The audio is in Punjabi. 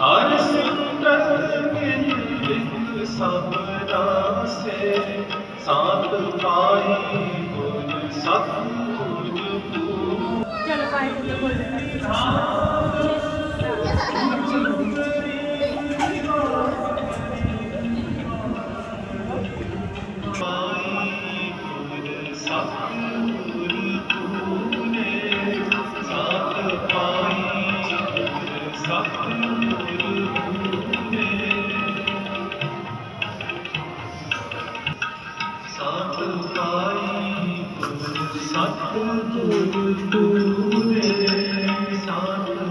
ਹਰ ਸਿਮਰਤ ਕਿਨ ਸਭ ਦਾਸੇ ਸਾਧ ਪਾਈ ਗੁਰ ਸਤਿ Sattva Tore Tore